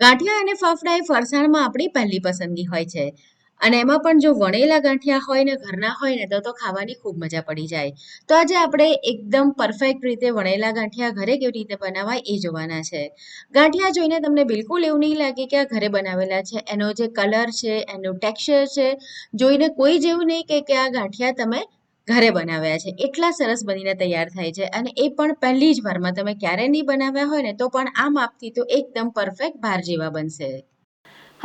ગાંઠિયા અને ફાફડા એ ફરસાણમાં આપણી પહેલી પસંદગી હોય છે. અને એમાં પણ જો વણેલા ગાંઠિયા હોય ને ઘરના હોય ને તો તો ખાવાની ખૂબ મજા પડી જાય. તો આજે આપણે એકદમ પરફેક્ટ રીતે વણેલા ગાંઠિયા ઘરે કેવી રીતે બનાવાય એ જોવાના છે. ગાંઠિયા જોઈને તમને બિલકુલ એવું નહીં લાગે કે આ ઘરે બનાવેલા છે. એનો જે કલર છે, એનું ટેક્સચર છે, જોઈને કોઈ જેવું નહીં કે કે આ ગાંઠિયા તમે ઘરે બનાવ્યા છે. એટલા સરસ બનીને તૈયાર થાય છે અને એ પણ પહેલી જ વારમાં તમે ક્યારે નહીં બનાવ્યા હોય ને તો પણ આ માપથી તો એકદમ પરફેક્ટ ભાર જેવા બનશે.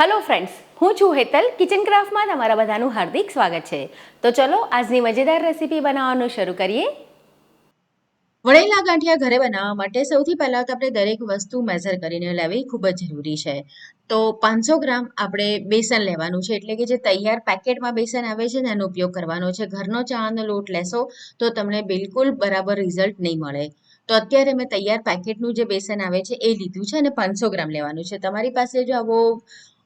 હલો ફ્રેન્ડ્સ હું છું હેતલ. કિચન ક્રાફ્ટમાં તમારા બધાનું હાર્દિક સ્વાગત છે. તો ચલો, આજની મજેદાર રેસીપી બનાવવાનું શરૂ કરીએ. વણેલા ગાંઠિયા ઘરે બનાવવા માટે સૌથી પહેલાં તો આપણે દરેક વસ્તુ મેઝર કરીને લેવી ખૂબ જ જરૂરી છે. તો પાંચસો ગ્રામ આપણે બેસન લેવાનું છે, એટલે કે જે તૈયાર પેકેટમાં બેસન આવે છે ને એનો ઉપયોગ કરવાનો છે. ઘરનો ચાનો લોટ લેશો તો તમને બિલકુલ બરાબર રિઝલ્ટ નહીં મળે. તો અત્યારે મેં તૈયાર પેકેટનું જે બેસન આવે છે એ લીધું છે અને પાંચસો ગ્રામ લેવાનું છે. તમારી પાસે જો આવો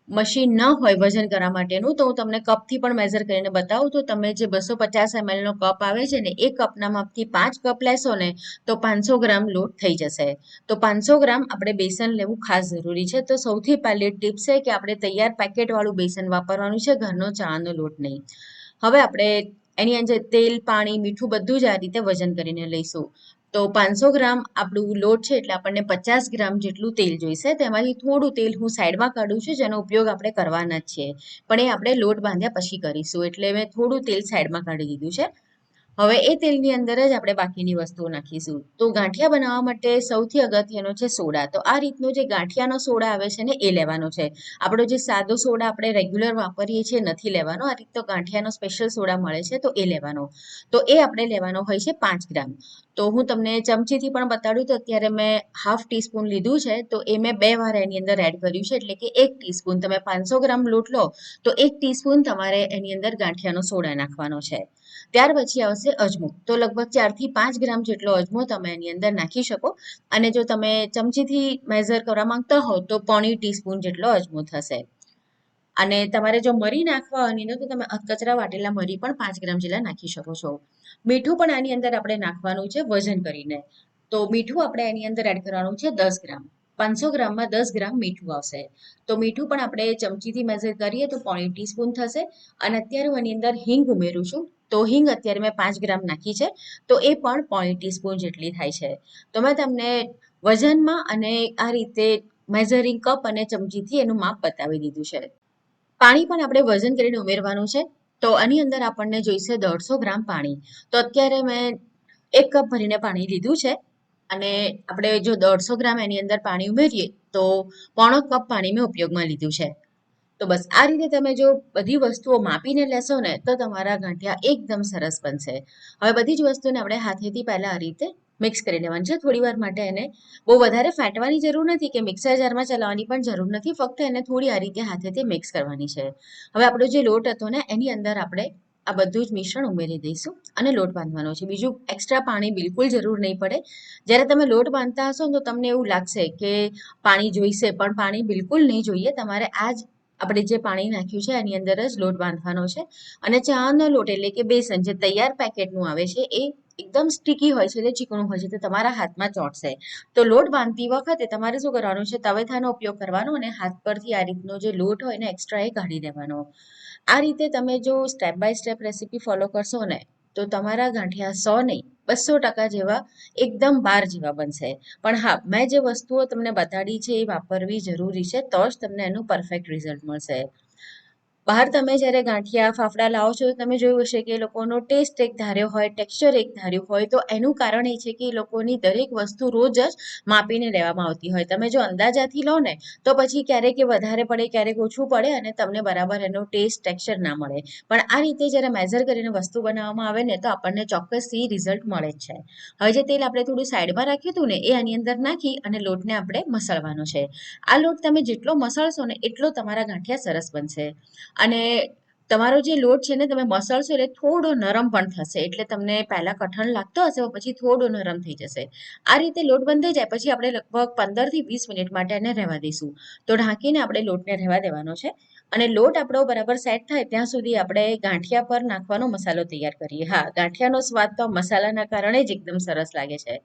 મશીન ન હોય વજન કરવા માટેનું, તો હું તમને કપથી પણ મેઝર કરીને બતાવું. તો તમે જે બસો પચાસ એમએલનો કપ આવે છે ને, એ કપના માપથી પાંચ કપ લેશો ને, તો પાંચસો ગ્રામ લોટ થઈ જશે. તો પાંચસો ગ્રામ આપણે બેસન લેવું ખાસ જરૂરી છે. તો સૌથી પહેલી ટીપ છે કે આપણે તૈયાર પેકેટવાળું બેસન વાપરવાનું છે, ઘરનો ચાનો લોટ નહીં. હવે આપણે એની અંદર તેલ, પાણી, મીઠું બધું જ આ રીતે વજન કરીને લઈશું. તો પાંચસો ગ્રામ આપણું લોટ છે એટલે આપણને પચાસ ગ્રામ જેટલું તેલ જોઈશે. તેમાંથી થોડું તેલ હું સાઈડમાં કાઢું છું, જેનો ઉપયોગ આપણે કરવાના જ છીએ પણ એ આપણે લોટ બાંધ્યા પછી કરીશું. એટલે મેં થોડું તેલ સાઈડમાં કાઢી દીધું છે. હવે એ તેલની અંદર જ આપણે બાકીની વસ્તુઓ નાખીશું. તો ગાંઠિયા બનાવવા માટે સૌથી અગત્યનો છે સોડા. તો આ રીતનો જે ગાંઠિયાનો સોડા આવે છે ને, એ લેવાનો છે. આપણો જે સાદો સોડા આપણે રેગ્યુલર વાપરીએ છીએ, નથી લેવાનો. આ રીતનો ગાંઠિયાનો સ્પેશિયલ સોડા મળે છે, તો એ લેવાનો. તો એ આપણે લેવાનો હોય છે પાંચ ગ્રામ. તો હું તમને ચમચીથી પણ બતાડું તો અત્યારે મેં હાફ ટીસ્પૂન લીધું છે, તો એ મેં બે વાર એની અંદર એડ કર્યું છે, એટલે કે એક ટીસ્પૂન તમે પાંચસો ગ્રામ લોટ લો, તો એક ટીસ્પૂન તમારે એની અંદર ગાંઠિયાનો સોડા નાખવાનો છે. ત્યાર પછી આવશે અજમો. તો લગભગ ચારથી પાંચ ગ્રામ જેટલો અજમો તમે એની અંદર નાખી શકો. અને જો તમે ચમચીથી મેઝર કરવા માંગતા હો, તો પોણી ટીસ્પૂન જેટલો અજમો થશે. અને તમારે જો મરી નાખવા હોય, તો તમે કચરા વાટેલા મરી પણ પાંચ ગ્રામ જેટલા નાખી શકો છો. મીઠું પણ આની અંદર આપણે નાખવાનું છે વજન કરીને. તો મીઠું આપણે એની અંદર એડ કરવાનું છે દસ ગ્રામ. પાંચસો ગ્રામમાં દસ ગ્રામ મીઠું આવશે. તો મીઠું પણ આપણે ચમચીથી મેઝર કરીએ તો પોણી ટીસ્પૂન થશે. અને અત્યારે હું એની અંદર હિંગ ઉમેરું છું. તો હિંગ અત્યારે મેં પાંચ ગ્રામ નાખી છે. તો એ પણ પોણી ટીસ્પૂન જેટલી થાય છે. તો મેં તમને વજનમાં અને આ રીતે મેઝરિંગ કપ અને ચમચીથી એનું માપ બતાવી દીધું છે. પાણી પણ આપણે વજન કરીને ઉમેરવાનું છે. તો આની અંદર આપણને જોઈશે દોઢસો ગ્રામ પાણી. તો અત્યારે મેં એક કપ ભરીને પાણી લીધું છે. અને આપણે જો દોઢસો ગ્રામ એની અંદર પાણી ઉમેરીએ, તો પોણો કપ પાણી મેં ઉપયોગમાં લીધું છે. તો બસ આ રીતે તમે જો બધી વસ્તુઓ માપીને લેશો ને, તો તમારા ગાંઠિયા એકદમ સરસ બનશે. હવે બધી જ વસ્તુને આપણે હાથેથી પહેલાં આ રીતે મિક્સ કરી લેવાની છે. થોડી વાર માટે એને બહુ વધારે ફેંટવાની જરૂર નથી કે મિક્સર જારમાં ચલાવવાની પણ જરૂર નથી. ફક્ત એને થોડી આ રીતે હાથેથી મિક્સ કરવાની છે. હવે આપણો જે લોટ હતો ને, એની અંદર આપણે આ બધું જ મિશ્રણ ઉમેરી દઈશું અને લોટ બાંધવાનો છે. બીજું એક્સ્ટ્રા પાણી બિલકુલ જરૂર નહીં પડે. જ્યારે તમે લોટ બાંધતા હશો તો તમને એવું લાગશે કે પાણી જોઈશે, પણ પાણી બિલકુલ નહીં જોઈએ. તમારે આ જ આપણે જે પાણી નાખ્યું છે એની અંદર જ લોટ બાંધવાનો છે. અને ચાનો લોટ એટલે કે બેસન જે તૈયાર પેકેટનું આવે છે એ એકદમ સ્ટીકી હોય છે, એટલે ચીકણું હોય છે, તો તમારા હાથમાં ચોંટશે. તો લોટ બાંધતી વખતે તમારે શું કરવાનું છે? તવેથાનો ઉપયોગ કરવાનો અને હાથ પરથી આ રીતનો જે લોટ હોય ને એક્સ્ટ્રા એ કાઢી દેવાનો. આ રીતે તમે જો step by step recipe follow કરશો ને, તો તમારા ગાંઠિયા સો નહીં બસો ટકા જેવા એકદમ બાર જેવા બનશે. પણ હા, મેં જે વસ્તુઓ તમને બતાડી છે એ વાપરવી જરૂરી છે, તો જ તમને એનું પરફેક્ટ રિઝલ્ટ મળશે. બહાર તમે જ્યારે ગાંઠિયા, ફાફડા લાવો છો તમે જોયું હશે કે એ લોકોનો ટેસ્ટ એક ધાર્યો હોય ટેક્સચર એક ધાર્યું હોય, તો એનું કારણ એ છે કે એ લોકોની દરેક વસ્તુ રોજ જ માપીને લેવામાં આવતી હોય. તમે જો અંદાજાથી લો ને, તો પછી ક્યારેક એ વધારે પડે, ક્યારેક ઓછું પડે અને તમને બરાબર એનો ટેસ્ટ ટેક્સચર ના મળે. પણ આ રીતે જ્યારે મેઝર કરીને વસ્તુ બનાવવામાં આવે ને, તો આપણને ચોક્કસથી રિઝલ્ટ મળે જ છે. હવે જે તેલ આપણે થોડું સાઈડમાં રાખ્યું હતું ને, એ આની અંદર નાખી અને લોટને આપણે મસળવાનો છે. આ લોટ તમે જેટલો મસળશો ને, એટલો તમારા ગાંઠિયા સરસ બનશે. અને તમારો જે લોટ છે ને, તમે મસળશો એટલે થોડો નરમ પણ થશે. એટલે તમને પહેલાં કઠણ લાગતો હશે પછી થોડો નરમ થઈ જશે. આ રીતે લોટ બંધાઈ જાય, પછી આપણે લગભગ પંદરથી વીસ મિનિટ માટે એને રહેવા દઈશું. તો ઢાંકીને આપણે લોટને રહેવા દેવાનો છે. અને લોટ આપણો બરાબર સેટ થાય ત્યાં સુધી આપણે ગાંઠિયા પર નાખવાનો મસાલો તૈયાર કરીએ. હા, ગાંઠિયાનો સ્વાદ તો મસાલાના કારણે જ એકદમ સરસ લાગે છે.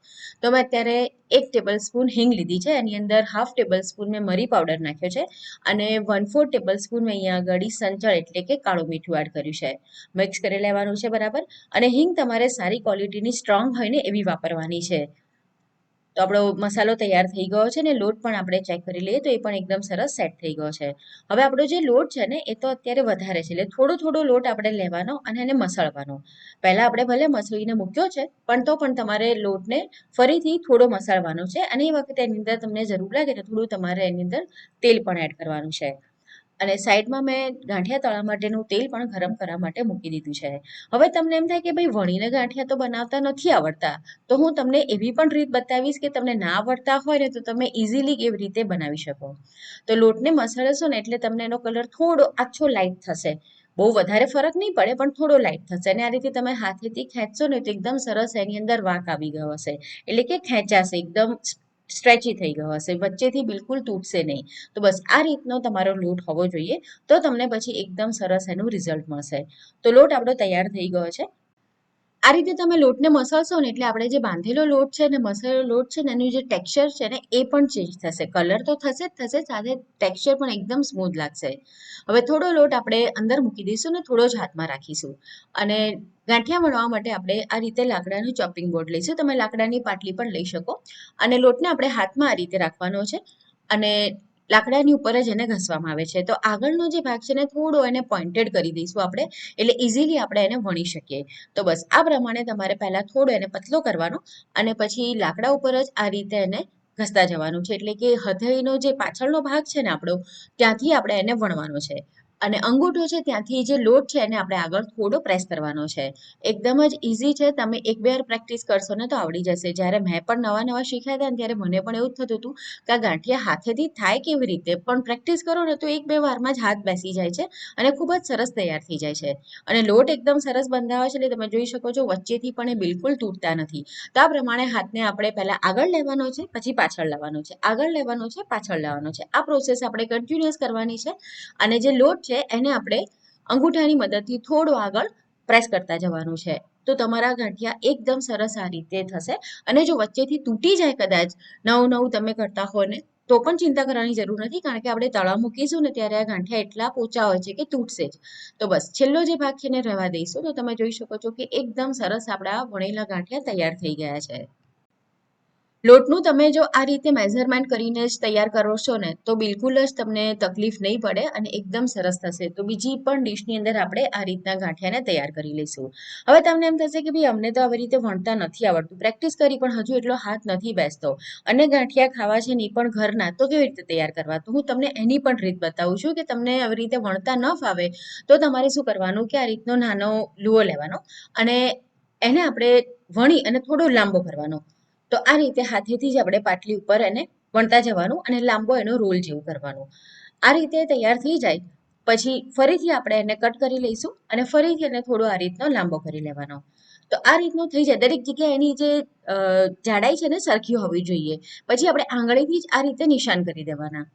તો મેં અત્યારે એક ટેબલ સ્પૂન હિંગ લીધી છે. એની અંદર હાફ ટેબલ સ્પૂન મેં મરી પાવડર નાખ્યો છે અને વન ફોર ટેબલ સ્પૂન મેં અહીંયા આગળ સંચળ એટલે કે કાળું મીઠું એડ કર્યું છે. મિક્સ કરી લેવાનું છે બરાબર. અને હિંગ તમારે સારી ક્વોલિટીની સ્ટ્રોંગ હોય ને એવી વાપરવાની છે. તો આપણો મસાલો તૈયાર થઈ ગયો છે ને લોટ પણ આપણે ચેક કરી લઈએ તો એ પણ એકદમ સરસ સેટ થઈ ગયો છે. હવે આપણો જે લોટ છે ને એ તો અત્યારે વધારે છે એટલે થોડો થોડો લોટ આપણે લેવાનો અને એને મસળવાનો. પહેલાં આપણે ભલે મસળીને મૂક્યો છે પણ તો પણ તમારે લોટને ફરીથી થોડો મસાળવાનો છે અને એ વખતે એની અંદર તમને જરૂર લાગે તો થોડું તમારે એની અંદર તેલ પણ એડ કરવાનું છે. અને સાઈડમાં મેં ગાંઠિયા તળવા માટેનું તેલ પણ ગરમ કરવા માટે મૂકી દીધું છે. હવે તમને એમ થાય કે ભાઈ વણીને ગાંઠિયા તો બનાવતા નથી આવડતા, તો હું તમને એવી પણ રીત બતાવીશ કે તમને ના આવડતા હોય ને તો તમે ઇઝીલી કેવી રીતે બનાવી શકો. તો લોટને મસળશો ને એટલે તમને એનો કલર થોડો આછો લાઇટ થશે. બહુ વધારે ફરક નહીં પડે, પણ થોડો લાઇટ થશે. અને આ રીતે તમે હાથેથી ખેંચશો ને તો એકદમ સરસ એની અંદર વાંક આવી ગયો હશે. એટલે કે ખેંચાશે, એકદમ સ્ટ્રેચી થઈ ગયો હશે, વચ્ચેથી બિલકુલ તૂટશે નહીં. તો બસ આ રીતનો તમારો લોટ હોવો જોઈએ, તો તમને પછી એકદમ સરસ એનું રિઝલ્ટ મળશે. તો લોટ આપણો તૈયાર થઈ ગયો છે. આ રીતે તમે લોટને મસળશો ને એટલે આપણે જે બાંધેલો લોટ છે ને, મસળેલો લોટ છે ને, એનું જે ટેક્સચર છે ને, એ પણ ચેન્જ થશે. કલર તો થશે જ થશે, સાથે ટેક્સચર પણ એકદમ સ્મૂથ લાગશે. હવે થોડો લોટ આપણે અંદર મૂકી દઈશું ને, થોડો જ હાથમાં રાખીશું. અને ગાંઠિયા વણવા માટે આપણે આ રીતે લાકડાનું ચોપિંગ બોર્ડ લઈશું. તમે લાકડાની પાટલી પણ લઈ શકો. અને લોટને આપણે હાથમાં આ રીતે રાખવાનો છે. અને લાકડાની ઉપર જ એને ઘસવામાં આવે છે. તો આગળનો જે ભાગ છે ને, થોડો એને પોઈન્ટેડ કરી દઈશું આપણે, એટલે ઇઝીલી આપણે એને વણી શકીએ. તો બસ, આ પ્રમાણે તમારે પહેલાં થોડો એને પતલો કરવાનો અને પછી લાકડા ઉપર જ આ રીતે એને ઘસતા જવાનું છે. એટલે કે હથેળીનો જે પાછળનો ભાગ છે ને આપણો, ત્યાંથી આપણે એને વણવાનો છે. અને અંગૂઠો છે ત્યાંથી જે લોટ છે એને આપણે આગળ થોડો પ્રેસ કરવાનો છે. એકદમ જ ઇઝી છે. તમે એક બે વાર પ્રેક્ટિસ કરશો ને તો આવડી જશે. જ્યારે મેં પણ નવા નવા શીખ્યા હતા ત્યારે મને પણ એવું જ થતું હતું કે ગાંઠિયા હાથેથી થાય કેવી રીતે? પણ પ્રેક્ટિસ કરો ને તો એક બે વારમાં જ હાથ બેસી જાય છે અને ખૂબ જ સરસ તૈયાર થઈ જાય છે. અને લોટ એકદમ સરસ બંધાવે છે એટલે તમે જોઈ શકો છો વચ્ચેથી પણ એ બિલકુલ તૂટતા નથી. તો આ પ્રમાણે હાથને આપણે પહેલા આગળ લેવાનો છે, પછી પાછળ લાવવાનો છે. આગળ લેવાનો છે, પાછળ લાવવાનો છે. આ પ્રોસેસ આપણે કન્ટિન્યુઅસ કરવાની છે. અને જે લોટ છે એને આપણે અંગૂઠાની મદદથી થોડો આગળ પ્રેસ કરતા જવાનું છે. તો તમારા ગાંઠિયા એકદમ સરસ આ રીતે થશે. અને જો વચ્ચેથી તૂટી જાય કદાચ નવું નવું તમે કરતા હો ને, તો પણ ચિંતા કરવાની જરૂર નથી, કારણ કે આપણે તળા મૂકીશું ને ત્યારે આ ગાંઠિયા એટલા પોચા હોય છે કે તૂટશે જ. તો બસ, છેલ્લો જે ભાગ છે એને રહેવા દઈશું. તો તમે જોઈ શકો છો કે એકદમ સરસ આપણા વણેલા ગાંઠિયા તૈયાર થઈ ગયા છે. લોટનું તમે જો આ રીતે મેઝરમેન્ટ કરીને જ તૈયાર કરો છો ને, તો બિલકુલ જ તમને તકલીફ નહીં પડે અને એકદમ સરસ થશે. તો બીજી પણ ડીશની અંદર આપણે આ રીતના ગાંઠિયાને તૈયાર કરી લઈશું. હવે તમને એમ થશે કે ભાઈ અમને તો આવી રીતે વણતા નથી આવડતું. પ્રેક્ટિસ કરી પણ હજુ એટલો હાથ નથી બેસતો. અને ગાંઠિયા ખાવા છે ને ઈ પણ ઘરના, તો કેવી રીતે તૈયાર કરવા? તો હું તમને એની પણ રીત બતાવું છું કે તમને આવી રીતે વણતા ન ફાવે, તો તમારે શું કરવાનું કે આ રીતનો નાનો લુઓ લેવાનો અને એને આપણે વણી અને થોડો લાંબો કરવાનો. તો આ રીતે હાથેથી જ આપણે પાટલી ઉપર એને વણતા જવાનું અને લાંબો એનો રોલ જેવું કરવાનું. આ રીતે તૈયાર થઈ જાય, પછી ફરીથી આપણે એને કટ કરી લઈશું અને ફરીથી એને થોડો આ રીતનો લાંબો કરી લેવાનો. તો આ રીતનું થઈ જાય. દરેક જગ્યાએ એની જે જાડાઈ છે ને સરખી હોવી જોઈએ. પછી આપણે આંગળીથી જ આ રીતે નિશાન કરી દેવાના.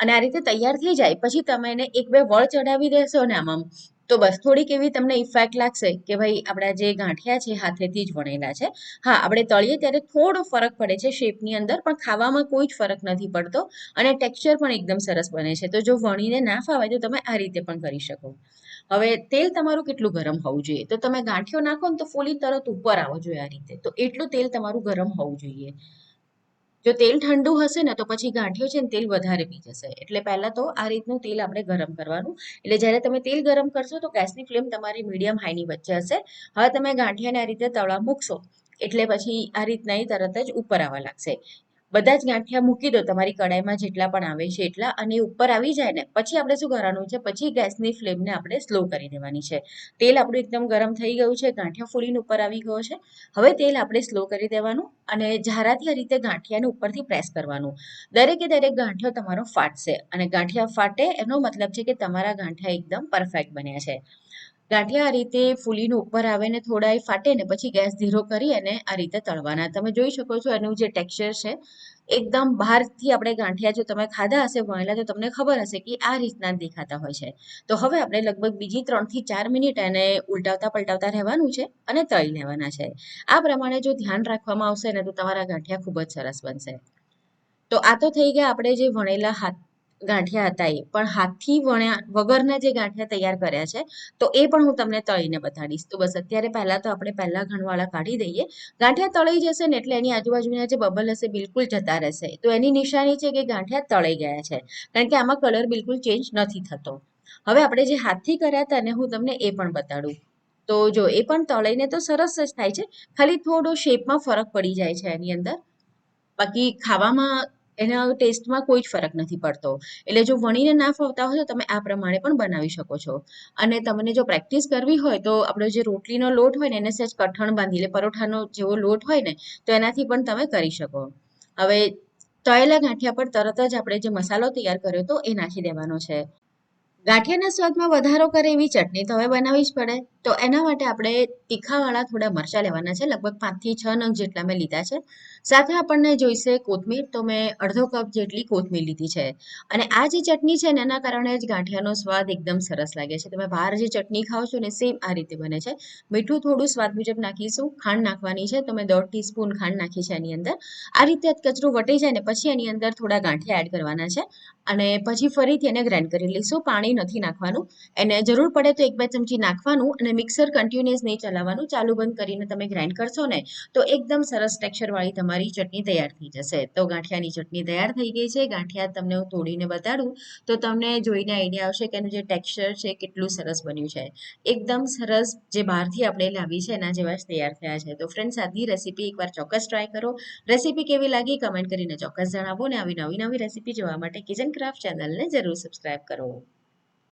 અને આ રીતે તૈયાર થઈ જાય. પછી તમે એને એક બે વળ ચડાવી દેશો ને આમ. તો બસ થોડીક એવી તમને ઇફેક્ટ લાગશે કે ભાઈ આપણા જે ગાંઠિયા છે હાથેથી જ વણેલા છે. હા, આપણે તળીએ ત્યારે થોડો ફરક પડે છે શેપની અંદર, પણ ખાવામાં કોઈ જ ફરક નથી પડતો અને ટેક્સચર પણ એકદમ સરસ બને છે. તો જો વણીને ના ફાવે તો તમે આ રીતે પણ કરી શકો. હવે તેલ તમારું કેટલું ગરમ હોવું જોઈએ? તો તમે ગાંઠિયો નાખો ને તો ફૂલી તરત ઉપર આવવો જોઈએ આ રીતે. તો એટલું તેલ તમારું ગરમ હોવું જોઈએ. જો તેલ ઠંડુ હશે ને તો પછી ગાંઠિયો છે ને તેલ વધારે પી જશે. એટલે પહેલા તો આ રીતનું તેલ આપણે ગરમ કરવાનું. એટલે જ્યારે તમે તેલ ગરમ કરશો તો ગેસની ફ્લેમ તમારી મીડિયમ હાઈની વચ્ચે હશે. હવે તમે ગાંઠિયાને આ રીતે તળા મૂકશો. એટલે પછી આ રીતના તરત જ ઉપર આવવા લાગશે. બધા જ ગાંઠિયા મૂકી દો, તમારી કઢાઈમાં જેટલા પણ આવે છે એટલા, અને ઉપર આવી જાય ને, પછી આપણે શું કરવાનું છે? પછી ગેસની ફ્લેમને આપણે સ્લો કરી દેવાની છે. તેલ આપણું એકદમ ગરમ થઈ ગયું છે, ગાંઠિયા ફૂલીને ઉપર આવી ગયો છે. હવે તેલ આપણે સ્લો કરી દેવાનું અને ઝારાથી આ રીતે ગાંઠિયાને ઉપરથી પ્રેસ કરવાનું. દરેકે દરેક ગાંઠિયો તમારો ફાટશે, અને ગાંઠિયા ફાટે એનો મતલબ છે કે તમારા ગાંઠિયા એકદમ પરફેક્ટ બન્યા છે. ગાંઠિયા આ રીતે ફૂલીને ઉપર આવે ને થોડા એ ફાટે ને પછી ગેસ ધીરો કરી અને આ રીતે તળવાના. તમે જોઈ શકો છો એનું જે ટેક્સચર છે, એકદમ બહારથી આપણે ગાંઠિયા જો તમે ખાધા હશે વણેલા તો તમને ખબર હશે કે આ રીતના દેખાતા હોય છે. તો હવે આપણે લગભગ બીજી ત્રણથી ચાર મિનિટ એને ઉલટાવતા પલટાવતા રહેવાનું છે અને તળી લેવાના છે. આ પ્રમાણે જો ધ્યાન રાખવામાં આવશે ને, તો તમારા ગાંઠિયા ખૂબ જ સરસ બનશે. તો આ તો થઈ ગયા આપણે જે વણેલા હાથ ગાંઠિયા હતા એ. પણ હાથથી વણ્યા, વગરના જે ગાંઠિયા તૈયાર કર્યા છે, તો એ પણ હું તમને તળીને બતાડીશ. તો બસ અત્યારે પહેલાં તો આપણે પહેલા ઘણવાળા કાઢી દઈએ. ગાંઠિયા તળાઈ જશે ને એટલે એની આજુબાજુના જે બબલ હશે બિલકુલ જતા રહેશે. તો એની નિશાની છે કે ગાંઠિયા તળાઈ ગયા છે. કારણ કે આમાં કલર બિલકુલ ચેન્જ નથી થતો. હવે આપણે જે હાથથી કર્યા હતા ને હું તમને એ પણ બતાડું. તો જો, એ પણ તળાઈને તો સરસ જ થાય છે. ખાલી થોડો શેપમાં ફરક પડી જાય છે એની અંદર. બાકી ખાવામાં એના ટેસ્ટમાં કોઈ જ ફરક નથી પડતો. એટલે જો વણીને ના ફાવતા હોય તો તમે આ પ્રમાણે પણ બનાવી શકો છો. અને તમને જો પ્રેક્ટિસ કરવી હોય તો આપણો જે રોટલીનો લોટ હોય ને એને સહેજ કઠણ બાંધી લે, પરોઠાનો જેવો લોટ હોય ને, તો એનાથી પણ તમે કરી શકો. હવે તળેલા ગાંઠિયા પર તરત જ આપણે જે મસાલો તૈયાર કર્યો હતો એ નાખી દેવાનો છે. ગાંઠિયાના સ્વાદમાં વધારો કરે એવી ચટણી તો હવે બનાવવી જ પડે. તો એના માટે આપણે તીખાવાળા થોડા મરચાં લેવાના છે, લગભગ પાંચથી છ નંગ જેટલા મેં લીધા છે. સાથે આપણને જોઈશે કોથમીર. તો મેં અડધો કપ જેટલી કોથમીર લીધી છે. અને આ જે ચટણી છે ને, એના કારણે જ ગાંઠિયાનો સ્વાદ એકદમ સરસ લાગે છે. તમે બહાર જે ચટણી ખાઓ છો ને, સેમ આ રીતે બને છે. મીઠું થોડું સ્વાદ મુજબ નાખીશું. ખાંડ નાખવાની છે. તો મેં દોઢ ટીસ્પૂન ખાંડ નાખી છે એની અંદર. આ રીતે કચરું વટી જાય ને, પછી એની અંદર થોડા ગાંઠિયા એડ કરવાના છે. અને પછી ફરીથી એને ગ્રાઇન્ડ કરી લઈશું. પાણી નથી નાખવાનું. એને જરૂર પડે તો એક બે ચમચી નાખવાનું અને મિક્સર કન્ટિન્યુઅસ નહીં ચલાવવાનું. ચાલુ બંધ કરીને તમે ગ્રાઇન્ડ કરશો ને, તો એકદમ સરસ ટેક્સચરવાળી તમારી ચટણી તૈયાર થઈ જશે. તો ગાંઠિયાની ચટણી તૈયાર થઈ ગઈ છે. ગાંઠિયા તમને હું તોડીને બતાડું. તો તમને જોઈને આઈડિયા આવશે કે એનું જે ટેક્સચર છે, કેટલું સરસ બન્યું છે. એકદમ સરસ જે બહારથી આપણે લાવી છે, એના જેવા જ તૈયાર થયા છે. તો ફ્રેન્ડ્સ આજની રેસીપી એકવાર ચોક્કસ ટ્રાય કરો. રેસીપી કેવી લાગી કમેન્ટ કરીને ચોક્કસ જણાવો ને આવી નવી નવી રેસીપી જોવા માટે કિચન ક્રાફ્ટ ચેનલને જરૂર સબસ્ક્રાઇબ કરો.